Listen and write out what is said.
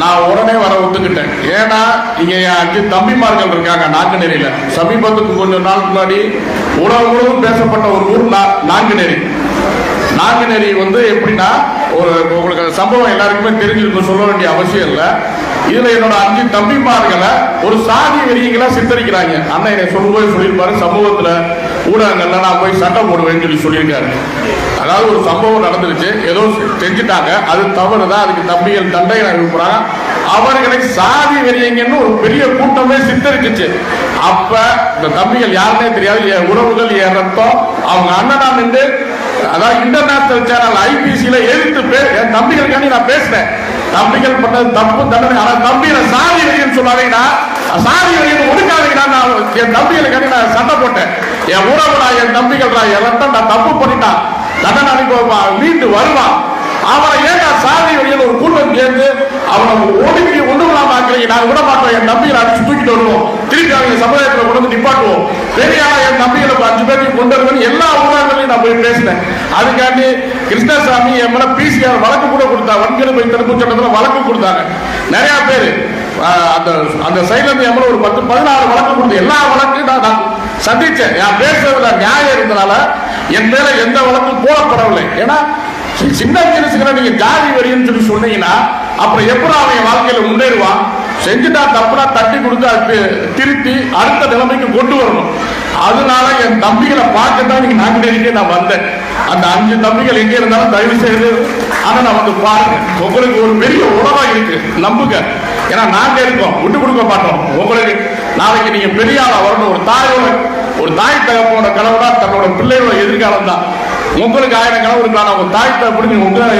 நான் உடனே வர ஒத்துக்கிட்டேன். ஏன்னா இங்க என் அஞ்சு தம்பிமார்கள் இருக்காங்க நாங்குநேரியில சமீபத்துக்கு கொஞ்ச நாள் முன்னாடி உலகம் முழுவதும் பேசப்பட்ட ஒரு ஊர் நாங்குநேரி நாங்குநேரி வந்து எப்படின்னா ஒரு உங்களுக்கு சம்பவம் எல்லாருக்குமே தெரிஞ்சிருக்கும் சொல்ல வேண்டிய அவசியம் இல்லை. இதுல என்னோட அஞ்சு தம்பிமார்களை ஒரு சாதி வெறியங்களா சித்தரிக்கிறாங்க. அண்ணன் என்னை சொல்லும்போது சொல்லியிருப்பாரு சமூகத்துல ஊடகங்கள்ல நான் போய் சண்டை போடுவேன்னு சொல்லி சொல்லியிருக்காரு. அதாவது ஒரு சம்பவம் நடந்துருச்சு. ஏதோ செஞ்சுட்டாங்க அது தவறு தான் அதுக்கு தம்பிகள் தண்டனை அனுப்புறாங்க அவர்களை சாதி வெறியங்கன்னு ஒரு பெரிய கூட்டமே சித்தரிச்சுச்சு. அப்ப இந்த தம்பிகள் யாருன்னே தெரியாது. என் உறவுகள் என் ரத்தம். அவங்க அண்ணனா நின்று அதாவது இன்டர்நேஷனல் சேனல் ஐபிசியில எதிர்த்து பே- என் தம்பிகளுக்காண்டி நான் பேசினேன். தம்பிகள் பண்ணது தப்பு தண்டனை. ஆனா தம்பிகளை சாதி வெறியன்னு சொல்லாதீங்கன்னா சாதி வெறியன்னு ஒடுக்காதீங்கன்னா நான் என் தம்பிகளுக்காண்டி நான் உறவுடா என் நான் தப்பு பண்ணிட்டான் தண்டனை அனுபவம் மீண்டு வருவான் அவனை ஏன் நான் சாதி வழியில் ஒரு கூட்டம் சேர்ந்து அவனை ஒடுக்கி ஒன்று விடாம ஆக்குறீங்க? நாங்க விட மாட்டோம். என் நம்பிகளை அடிச்சு தூக்கிட்டு வருவோம். திருப்பி அவங்க சமுதாயத்தில் கொண்டு வந்து நிப்பாட்டுவோம். பெரியாரா என் நம்பிகளை அஞ்சு பேருக்கு கொண்டு வருவேன் எல்லா ஊடகங்களையும் நான் போய் பேசினேன். அதுக்காண்டி கிருஷ்ணசாமி என் மேல பிசிஆர் வழக்கு கூட கொடுத்தா வன்கொடுமை தடுப்பு சட்டத்தில் வழக்கு கொடுத்தாங்க. நிறைய பேர். அந்த அந்த சைட்ல இருந்து ஒரு பத்து பதினாறு வழக்கு கொடுத்து எல்லா வழக்கையும் நான் சந்திச்சேன். நான் பேசுறதுல நியாயம் இருந்தனால என் மேல எந்த வழக்கும் போடப்படவில்லை. ஏன்னா சின்ன சின்ன நீங்க ஜாதி வரின்னு சொல்லி சொன்னீங்கன்னா அப்புறம் எப்படி அவன் வாழ்க்கையில முன்னேறுவான்? செஞ்சுட்டா தப்புனா தட்டி கொடுத்து அது திருத்தி அடுத்த நிலைமைக்கு கொண்டு வரணும். அதனால என் தம்பிகளை பார்க்கத்தான் நீங்க நாங்குநேரிக்கே நான் வந்தேன். அந்த அஞ்சு தம்பிகள் எங்க இருந்தாலும் தயவு செய்து ஆனா நான் வந்து பாருங்க. உங்களுக்கு ஒரு பெரிய உணவா இருக்கு. நம்புங்க. ஏன்னா நாங்க இருக்கோம். விட்டு கொடுக்க மாட்டோம். உங்களுக்கு நாளைக்கு நீங்க பெரிய ஆளா வரணும். ஒரு தாயோட தாய் தகப்பனோட கனவுனா தன்னோட பிள்ளையோட எதிர்காலம் தான் உங்களுக்கு ஆயிரம் கனவு இருக்கலாம் உங்க தாய் தகப்பனுக்கு உங்க